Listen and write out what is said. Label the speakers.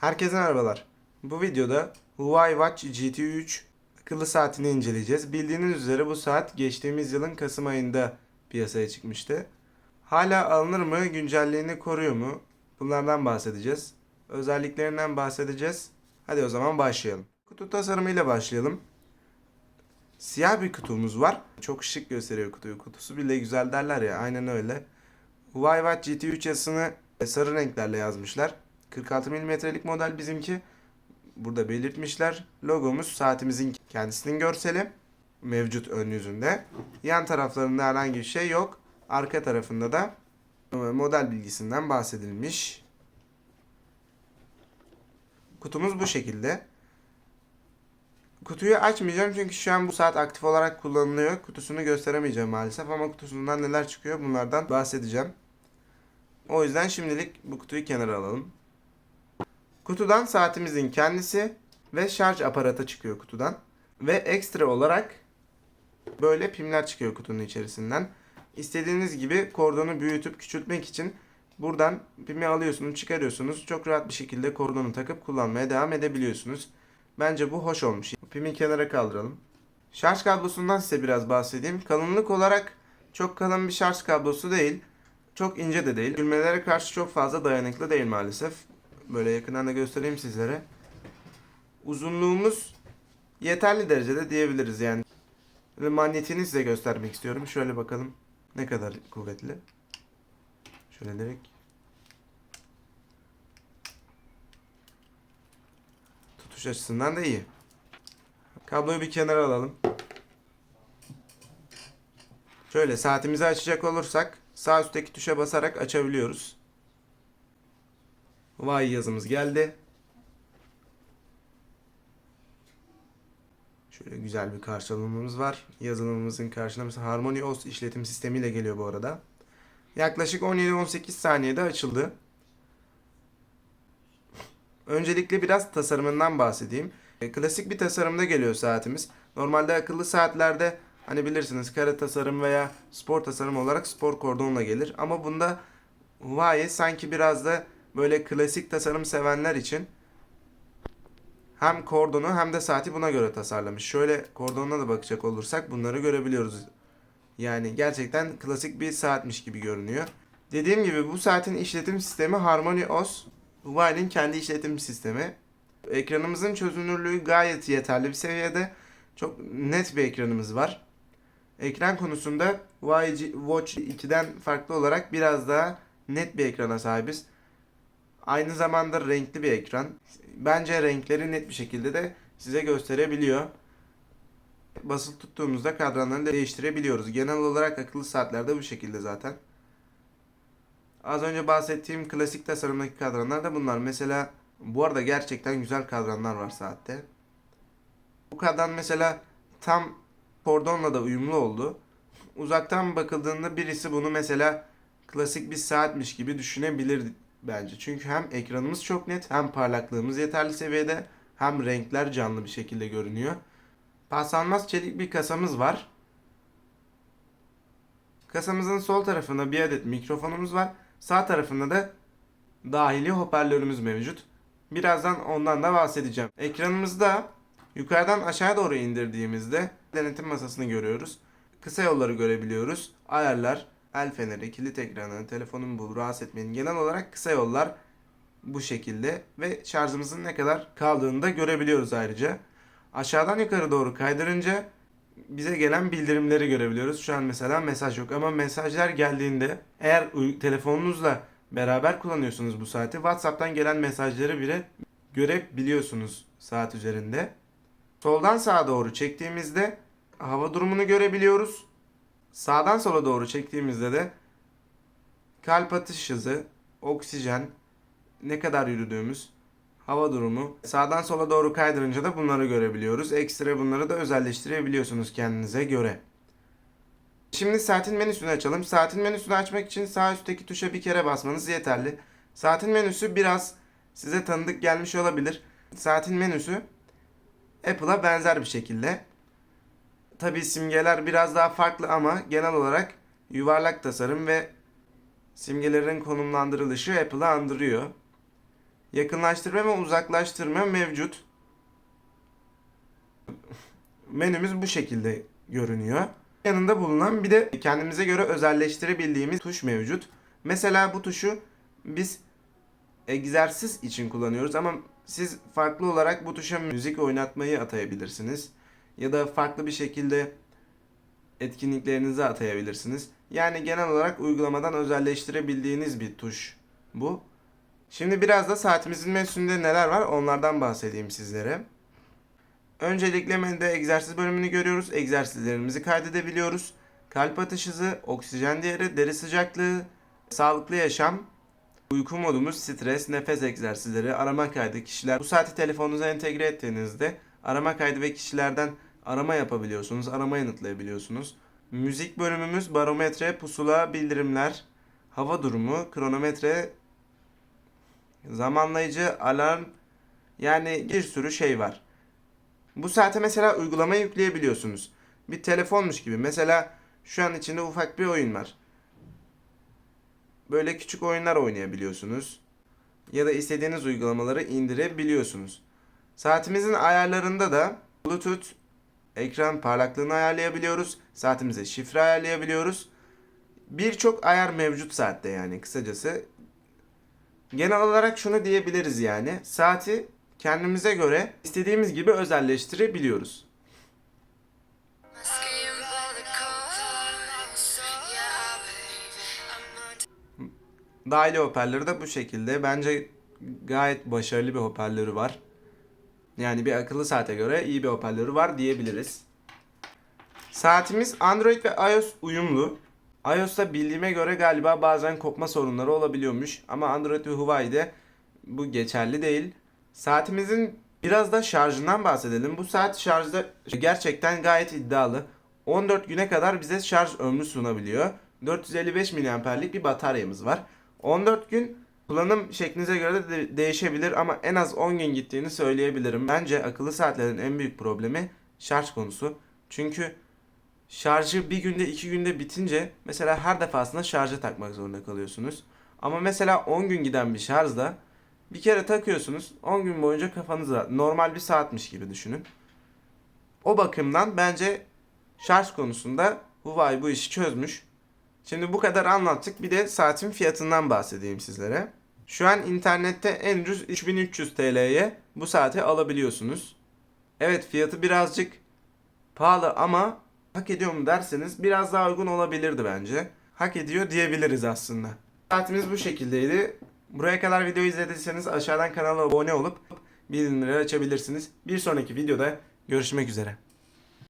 Speaker 1: Herkese merhabalar. Bu videoda Huawei Watch GT 3 akıllı saatini inceleyeceğiz. Bildiğiniz üzere bu saat geçtiğimiz yılın Kasım ayında piyasaya çıkmıştı. Hala alınır mı? Güncelliğini koruyor mu? Bunlardan bahsedeceğiz. Özelliklerinden bahsedeceğiz. Hadi o zaman başlayalım. Kutu tasarımıyla başlayalım. Siyah bir kutumuz var. Çok şık gösteriyor kutuyu. Kutusu bile güzel derler ya. Aynen öyle. Huawei Watch GT 3 yazısını sarı renklerle yazmışlar. 46 mm'lik model bizimki. Burada belirtmişler. Logomuz saatimizin kendisinin görseli. Mevcut ön yüzünde. Yan taraflarında herhangi bir şey yok. Arka tarafında da model bilgisinden bahsedilmiş. Kutumuz bu şekilde. Kutuyu açmayacağım çünkü şu an bu saat aktif olarak kullanılıyor. Kutusunu gösteremeyeceğim maalesef ama kutusundan neler çıkıyor bunlardan bahsedeceğim. O yüzden şimdilik bu kutuyu kenara alalım. Kutudan saatimizin kendisi ve şarj aparatı çıkıyor kutudan. Ve ekstra olarak böyle pimler çıkıyor kutunun içerisinden. İstediğiniz gibi kordonu büyütüp küçültmek için buradan pimi alıyorsunuz, çıkarıyorsunuz. Çok rahat bir şekilde kordonu takıp kullanmaya devam edebiliyorsunuz. Bence bu hoş olmuş. Pimi kenara kaldıralım. Şarj kablosundan size biraz bahsedeyim. Kalınlık olarak çok kalın bir şarj kablosu değil. Çok ince de değil. Gülmelere karşı çok fazla dayanıklı değil maalesef. Böyle yakından da göstereyim sizlere. Uzunluğumuz yeterli derecede diyebiliriz yani. Ve Magnetini size göstermek istiyorum. Şöyle bakalım ne kadar kuvvetli. Şöyle direkt. Tutuş açısından da iyi. Kabloyu bir kenara alalım. Şöyle saatimizi açacak olursak sağ üstteki tuşa basarak açabiliyoruz. Vay yazımız geldi. Şöyle güzel bir karşılamamız var. Yazılımımızın karşılaması Harmony OS işletim sistemiyle geliyor bu arada. Yaklaşık 17-18 saniyede açıldı. Öncelikle biraz tasarımından bahsedeyim. E, Klasik bir tasarımda geliyor saatimiz. Normalde akıllı saatlerde hani bilirsiniz kare tasarım veya spor tasarım olarak spor kordonla gelir. Ama bunda Huawei sanki biraz da böyle klasik tasarım sevenler için hem kordonu hem de saati buna göre tasarlamış. Şöyle kordonuna da bakacak olursak bunları görebiliyoruz. Yani gerçekten klasik bir saatmiş gibi görünüyor. Dediğim gibi bu saatin işletim sistemi Harmony OS. Huawei'nin kendi işletim sistemi. Ekranımızın çözünürlüğü gayet yeterli bir seviyede. Çok net bir ekranımız var. Ekran konusunda Huawei Watch 2'den farklı olarak biraz daha net bir ekrana sahibiz. Aynı zamanda renkli bir ekran. Bence renkleri net bir şekilde de size gösterebiliyor. Basılı tuttuğumuzda kadranları da değiştirebiliyoruz. Genel olarak akıllı saatlerde bu şekilde zaten. Az önce bahsettiğim klasik tasarımdaki kadranlar da bunlar. Mesela bu arada gerçekten güzel kadranlar var saatte. Bu kadran mesela tam kordonla da uyumlu oldu. Uzaktan bakıldığında birisi bunu mesela klasik bir saatmiş gibi düşünebilir bence. Çünkü hem ekranımız çok net hem parlaklığımız yeterli seviyede hem renkler canlı bir şekilde görünüyor. Paslanmaz çelik bir kasamız var. Kasamızın sol tarafında bir adet mikrofonumuz var. Sağ tarafında da dahili hoparlörümüz mevcut. Birazdan ondan da bahsedeceğim. Ekranımızda yukarıdan aşağı doğru indirdiğimizde denetim masasını görüyoruz. Kısa yolları görebiliyoruz. Ayarlar, el feneri, kilit ekranı, telefonun bul, rahatsız etmeyin. Genel olarak kısa yollar bu şekilde ve şarjımızın ne kadar kaldığını da görebiliyoruz ayrıca. Aşağıdan yukarı doğru kaydırınca bize gelen bildirimleri görebiliyoruz. Şu an mesela mesaj yok ama mesajlar geldiğinde eğer telefonunuzla beraber kullanıyorsunuz bu saati WhatsApp'tan gelen mesajları bile görebiliyorsunuz saat üzerinde. Soldan sağa doğru çektiğimizde hava durumunu görebiliyoruz. Sağdan sola doğru çektiğimizde de kalp atış hızı, oksijen, ne kadar yürüdüğümüz, hava durumu. Sağdan sola doğru kaydırınca da bunları görebiliyoruz. Ekstra bunları da özelleştirebiliyorsunuz kendinize göre. Şimdi saatin menüsünü açalım. Saatin menüsünü açmak için sağ üstteki tuşa bir kere basmanız yeterli. Saatin menüsü biraz size tanıdık gelmiş olabilir. Saatin menüsü Apple'a benzer bir şekilde. Tabi simgeler biraz daha farklı ama genel olarak yuvarlak tasarım ve simgelerin konumlandırılışı Apple'ı andırıyor. yakınlaştırma ve uzaklaştırma mevcut. Menümüz bu şekilde görünüyor. Yanında bulunan bir de kendimize göre özelleştirebildiğimiz tuş mevcut. Mesela bu tuşu biz egzersiz için kullanıyoruz ama siz farklı olarak bu tuşa müzik oynatmayı atayabilirsiniz. Ya da farklı bir şekilde etkinliklerinizi atayabilirsiniz. Yani genel olarak uygulamadan özelleştirebildiğiniz bir tuş bu. Şimdi biraz da saatimizin menüsünde neler var onlardan bahsedeyim sizlere. Öncelikle menüde egzersiz bölümünü görüyoruz. Egzersizlerimizi kaydedebiliyoruz. Kalp atış hızı, oksijen değeri, deri sıcaklığı, sağlıklı yaşam, uyku modumuz, stres, nefes egzersizleri, arama kaydı, kişiler. Bu saati telefonunuza entegre ettiğinizde arama kaydı ve kişilerden arama yapabiliyorsunuz, arama yanıtlayabiliyorsunuz. Müzik bölümümüz barometre, pusula, bildirimler, hava durumu, kronometre, zamanlayıcı, alarm yani bir sürü şey var. Bu saate mesela uygulama yükleyebiliyorsunuz. Bir telefonmuş gibi. Mesela şu an içinde ufak bir oyun var. Böyle küçük oyunlar oynayabiliyorsunuz. Ya da istediğiniz uygulamaları indirebiliyorsunuz. Saatimizin ayarlarında da Bluetooth ekran parlaklığını ayarlayabiliyoruz. Saatimize şifre ayarlayabiliyoruz. Birçok ayar mevcut saatte yani kısacası. Genel olarak şunu diyebiliriz yani. Saati kendimize göre istediğimiz gibi özelleştirebiliyoruz. Dahili hoparlörü de bu şekilde. Bence gayet başarılı bir hoparlörü var. Yani bir akıllı saate göre iyi bir hoparlörü var diyebiliriz. Saatimiz Android ve iOS uyumlu. iOS'ta bildiğime göre galiba bazen kopma sorunları olabiliyormuş. Ama Android ve Huawei'de bu geçerli değil. Saatimizin biraz da şarjından bahsedelim. Bu saat şarjda gerçekten gayet iddialı. 14 güne kadar bize şarj ömrü sunabiliyor. 455 miliamperlik bir bataryamız var. 14 gün kullanım şeklinize göre de de- değişebilir ama en az 10 gün gittiğini söyleyebilirim. Bence akıllı saatlerin en büyük problemi şarj konusu. Çünkü şarjı bir günde iki günde bitince mesela her defasında şarja takmak zorunda kalıyorsunuz. Ama mesela 10 gün giden bir şarjda bir kere takıyorsunuz 10 gün boyunca kafanız rahat. Normal bir saatmiş gibi düşünün. O bakımdan bence şarj konusunda Huawei bu işi çözmüş. Şimdi bu kadar anlattık. Bir de saatin fiyatından bahsedeyim sizlere. Şu an internette en ucuz 3300 TL'ye bu saati alabiliyorsunuz. Evet fiyatı birazcık pahalı ama hak ediyor mu derseniz biraz daha uygun olabilirdi bence. Hak ediyor diyebiliriz aslında. Saatimiz bu şekildeydi. Buraya kadar video izlediyseniz aşağıdan kanala abone olup bildirimleri açabilirsiniz. Bir sonraki videoda görüşmek üzere.